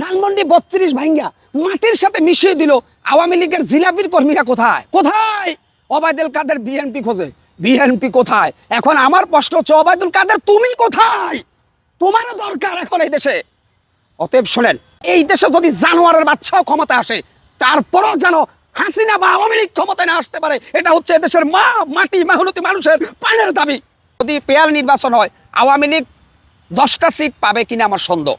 ধানমন্ডি বত্রিশ ভাঙ্গা মাটির সাথে মিশিয়ে দিল আওয়ামী লীগের জিলাপির কর্মীরা কোথায়? কোথায়? ওবায়দুল কাদের বিএনপি খোঁজে। বিএনপি কোথায়? এখন আমার প্রশ্ন হচ্ছে, ওবায়দুল কাদের, তুমি কোথায়? তোমারও দরকার এখন এই দেশে। অতএব শোনেন, এই দেশে যদি জানোয়ারের বাচ্চাও ক্ষমতা আসে, তারপরও যেন হাসিনা বা আওয়ামী লীগ ক্ষমতায় না আসতে পারে, এটা হচ্ছে দেশের মা, মাটি মেহনতি মানুষের পানের দাবি। যদি পেয়ার নির্বাচন হয়, আওয়ামী লীগ দশটা সিট পাবে কিনা আমার সন্দেহ।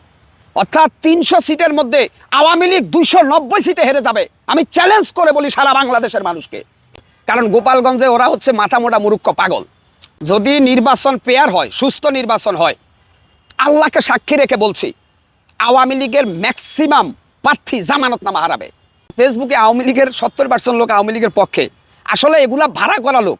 অর্থাৎ তিনশো সিটের মধ্যে আওয়ামী লীগ দুইশো নব্বই সিটে হেরে যাবে। আমি চ্যালেঞ্জ করে বলি সারা বাংলাদেশের মানুষকে। কারণ গোপালগঞ্জে ওরা হচ্ছে মাথা মোটা মুরুক্ষ পাগল। যদি নির্বাচন পেয়ার হয়, সুস্থ নির্বাচন হয়, আল্লাহকে সাক্ষী রেখে বলছি, আওয়ামী লীগের ম্যাক্সিমাম প্রার্থী জামানতনামা হারাবে। ফেসবুকে আওয়ামী লীগের সত্তর পার্সেন্ট লোক আওয়ামী লীগের পক্ষে। আসলে এগুলা ভাড়া করা লোক।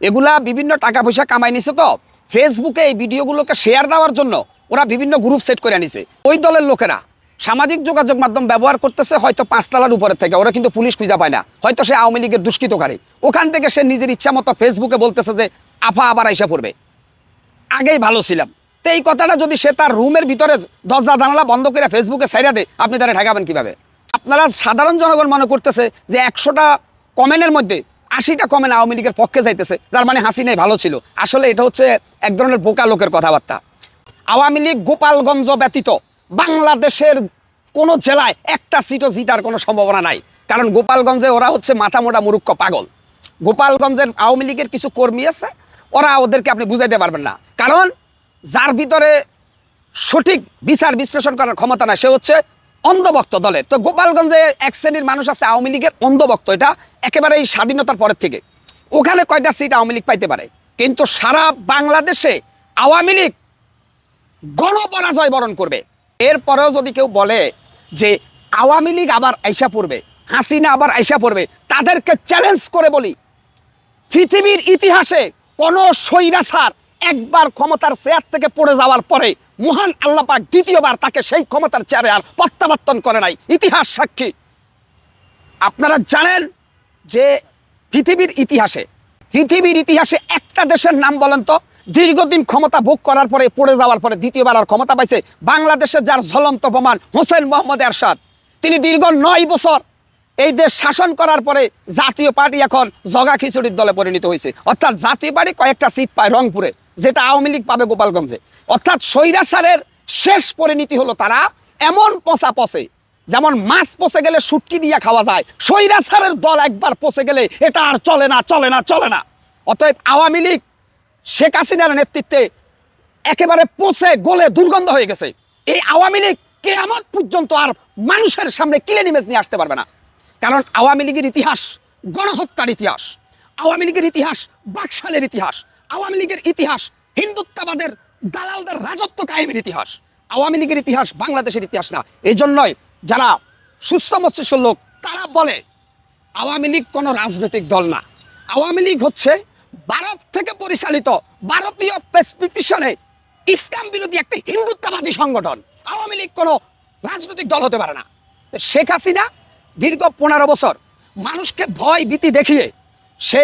এগুলা বিভিন্ন টাকা পয়সা কামাই নিছে তো। ফেসবুকে এই ভিডিওগুলোকে শেয়ার দেওয়ার জন্য ওরা বিভিন্ন গ্রুপ সেট করে আনিছে। ওই দলের লোকেরা সামাজিক যোগাযোগ মাধ্যম ব্যবহার করতেছে হয়তো পাঁচতলার উপরে থেকে, ওরা কিন্তু পুলিশ খুঁজে পায় না। হয়তো সে আওয়ামী লীগের দুষ্কৃতকারী। ওখান থেকে সে নিজের ইচ্ছা মতো ফেসবুকে বলতেছে যে, আফা, আবার আইসা পড়বে। আগেই ভালো ছিলাম। তো এই কথাটা যদি সে তার রুমের ভিতরে দরজা, জানালা বন্ধ করে ফেসবুকে সাইরা দেয়, আপনি তারা ঠেকাবেন কীভাবে? আপনারা সাধারণ জনগণ মনে করতেছে যে, একশোটা কমেন্টের মধ্যে আশিটা কমেন্ট আওয়ামী লীগের পক্ষে যাইতেছে, যার মানে হাসিনাই ভালো ছিল। আসলে এটা হচ্ছে এক ধরনের বোকা লোকের কথাবার্তা। আওয়ামী লীগ গোপালগঞ্জ ব্যতীত বাংলাদেশের কোনো জেলায় একটা সিটও জিতার কোনো সম্ভাবনা নাই। কারণ গোপালগঞ্জে ওরা হচ্ছে মাথা মোটা মুরুক্ষ পাগল। গোপালগঞ্জের আওয়ামী লীগের কিছু কর্মী আছে, ওরা ওদেরকে আপনি বুঝাইতে পারবেন না। কারণ যার ভিতরে সঠিক বিচার বিশ্লেষণ করার ক্ষমতা নাই, সে হচ্ছে অন্ধভক্ত দলের। তো গোপালগঞ্জে এক শ্রেণির মানুষ আছে আওয়ামী লীগের অন্ধভক্ত, এটা একেবারে এই স্বাধীনতার পরের থেকে। ওখানে কয়টা সিট আওয়ামী লীগ পাইতে পারে? কিন্তু সারা বাংলাদেশে আওয়ামী লীগ গণপরাজয় বরণ করবে। এরপরেও যদি কেউ বলে যে আওয়ামী লীগ আবার আইসা পড়বে, হাসিনা আবার আইসা পড়বে, তাদেরকে চ্যালেঞ্জ করে বলি, পৃথিবীর ইতিহাসে কোন স্বৈরাচার একবার ক্ষমতার চেয়ার থেকে পড়ে যাওয়ার পরে মহান আল্লাহ পাক দ্বিতীয়বার তাকে সেই ক্ষমতার চেয়ারে আর প্রত্যাবর্তন করে নাই। ইতিহাস সাক্ষী। আপনারা জানেন যে পৃথিবীর ইতিহাসে পৃথিবীর ইতিহাসে একটা দেশের নাম বলেন তো দীর্ঘদিন ক্ষমতা ভোগ করার পরে, পড়ে যাওয়ার পরে দ্বিতীয়বার আর ক্ষমতা পাইছে বাংলাদেশের যার ঝলন্ত প্রমাণ, হোসেন মোহাম্মদ এরশাদ। তিনি দীর্ঘ নয় বছর এই দেশ শাসন করার পরে জাতীয় পার্টি এখন জগা খিচুড়ির দলে পরিণত হয়েছে। অর্থাৎ জাতীয় পার্টি কয়েকটা সিট পায় রংপুরে, যেটা আওয়ামী লীগ পাবে গোপালগঞ্জে। অর্থাৎ স্বৈরাচারের শেষ পরিণতি হলো তারা এমন পচা পচে, যেমন মাছ পচে গেলে শুটকি দিয়ে খাওয়া যায়, স্বৈরাচারের দল একবার পচে গেলে এটা আর চলে না চলে না চলে না। অতএব আওয়ামী লীগ শেখ হাসিনার নেতৃত্বে একেবারে পচে গলে দুর্গন্ধ হয়ে গেছে। এই আওয়ামী লীগ কেয়ামত পর্যন্ত আর মানুষের সামনে কিলে নিমেজ নিয়ে আসতে পারবে না। কারণ আওয়ামী লীগের ইতিহাস গণহত্যার ইতিহাস, আওয়ামী লীগের ইতিহাস বাকশালের ইতিহাস, আওয়ামী লীগের ইতিহাস হিন্দুত্ববাদের দালালদের রাজত্ব কায়েমের ইতিহাস। আওয়ামী লীগের ইতিহাস বাংলাদেশের ইতিহাস না। এই জন্যই যারা সুস্থ মস্তিষ্ক লোক, তারা বলে, আওয়ামী লীগ কোনো রাজনৈতিক দল না। আওয়ামী লীগ হচ্ছে ভারত থেকে পরিচালিত ভারতীয় প্রেসক্রিপশনে ইসলাম বিরোধী একটি হিন্দুত্ববাদী সংগঠন। আওয়ামী লীগ কোনো রাজনৈতিক দল হতে পারে না। শেখ হাসিনা দীর্ঘ পনেরো বছর মানুষকে ভয় ভীতি দেখিয়ে সে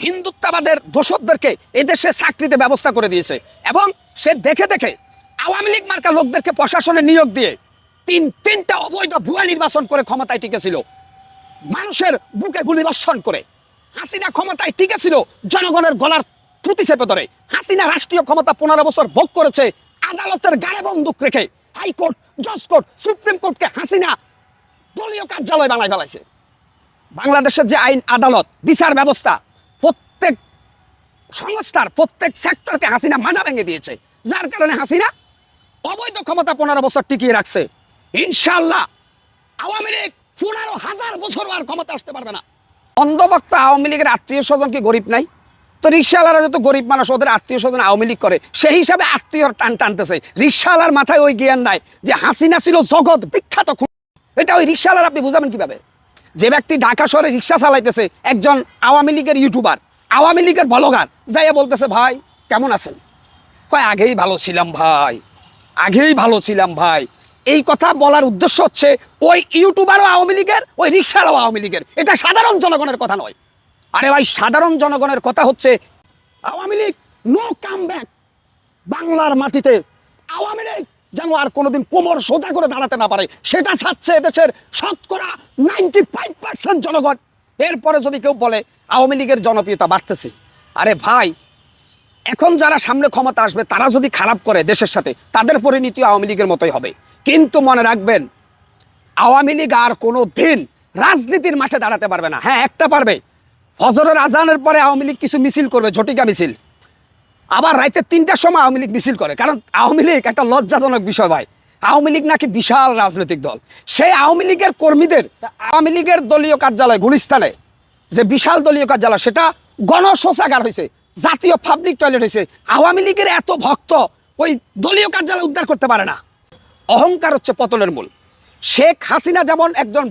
হিন্দুত্ববাদের দোষকদেরকে এদেশে চাকরিতে ব্যবস্থা করে দিয়েছে এবং সে দেখে দেখে আওয়ামী লীগ মার্কা লোকদেরকে প্রশাসনে নিয়োগ দিয়ে তিন, তিনটা অবৈধ ভুয়া নির্বাচন করে ক্ষমতায় টিকেছিল। মানুষের বুকে গুলি বর্ষণ করে হাসিনা ক্ষমতায় টিকেছিল জনগণের গলার ত্রুটি চেপে ধরে। হাসিনা রাষ্ট্রীয় ক্ষমতা পনেরো বছর ভোগ করেছে, আদালতের গায়ে বন্দুক রেখে। হাইকোর্ট, জজ কোর্ট, সুপ্রিম কোর্টকে হাসিনা দলীয় কার্যালয় বানায় ফেলাইছে। বাংলাদেশের যে আইন আদালত, বিচার ব্যবস্থা, প্রত্যেক সংস্থার, প্রত্যেক সেক্টরকে হাসিনা মাজা ভেঙে দিয়েছে। যার কারণে হাসিনা অবৈধ ক্ষমতা পনেরো বছর টিকিয়ে রাখছে। ইনশাল্লাহ আওয়ামী লীগ পনেরো হাজার বছর আর ক্ষমতা আসতে পারবে না। অন্ধভক্ত আওয়ামী লীগের আত্মীয় স্বজন কি গরিব নাই? তো রিক্সাওয়ালারা যত গরিব মানুষ, ওদের আত্মীয় স্বজন আওয়ামী লীগ করে। সেই হিসাবে আত্মীয় টান টানতেছে। রিক্সাওয়ালার মাথায় ওই জ্ঞান নাই যে হাসিনা ছিল জগৎ বিখ্যাত। এটা ওই রিক্সাওয়ালার আপনি বুঝাবেন কীভাবে? যে ব্যক্তি ঢাকা শহরে রিক্সা চালাইতেছে, একজন আওয়ামী লীগের ইউটিউবার, আওয়ামী লীগের ব্লগার, যাইয়া বলতেছে, ভাই, কেমন আছেন? কয়, আগেই ভালো ছিলাম, ভাই। আগেই ভালো ছিলাম, ভাই। এই কথা বলার উদ্দেশ্য হচ্ছে ওই ইউটিউবারও আওয়ামী লীগের, ওই রিক্সারও আওয়ামী লীগের। এটা সাধারণ জনগণের কথা নয়। আরে ভাই, সাধারণ জনগণের কথা হচ্ছে Awami League no come back বাংলার মাটিতে আওয়ামী লীগ যেন আর কোনোদিন কোমর সোজা করে দাঁড়াতে না পারে। সেটা চাচ্ছে এদেশের শতকরা নাইনটি ফাইভ পার্সেন্ট জনগণ। এরপরে যদি কেউ বলে আওয়ামী লীগের জনপ্রিয়তা বাড়তেছে, আরে ভাই এখন যারা সামনে ক্ষমতা আসবে, তারা যদি খারাপ করে দেশের সাথে, তাদের পরিণতি আওয়ামী লীগের মতোই হবে। কিন্তু মনে রাখবেন, আওয়ামী লীগ আর কোনো দিন রাজনীতির মাঠে দাঁড়াতে পারবে না। হ্যাঁ একটা পারবে। ফজরের আজানের পরে আওয়ামী লীগ কিছু মিছিল করবে, ঝটিকা মিছিল। আবার রাইতে তিনটার সময় আওয়ামী লীগ মিছিল করে। কারণ আওয়ামী লীগ একটা লজ্জাজনক বিষয় ভাই। আওয়ামী লীগ নাকি বিশাল রাজনৈতিক দল। সেই আওয়ামী লীগের কর্মীদের, আওয়ামী লীগের দলীয় কার্যালয়, গুলিস্তানে যে বিশাল দলীয় কার্যালয়, সেটা গণশৌচাগার হয়েছে। জাতীয় পাবলিক টয়লেট হয়েছে। আওয়ামী লীগের এত ভক্ত ওই দলীয় কার্যালয় উদ্ধার করতে পারে না। অহংকার হচ্ছে পতনের মূল। শেখ হাসিনা যেমন একজন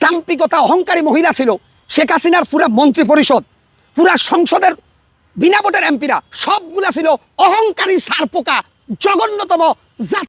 দাম্পিকতা অহংকারী মহিলা ছিল, শেখ হাসিনার পুরা মন্ত্রী পরিষদ, পুরা সংসদের বিনা ভোটের এমপিরা সবগুলা ছিল অহংকারী সারপোকা, জঘন্যতম জাত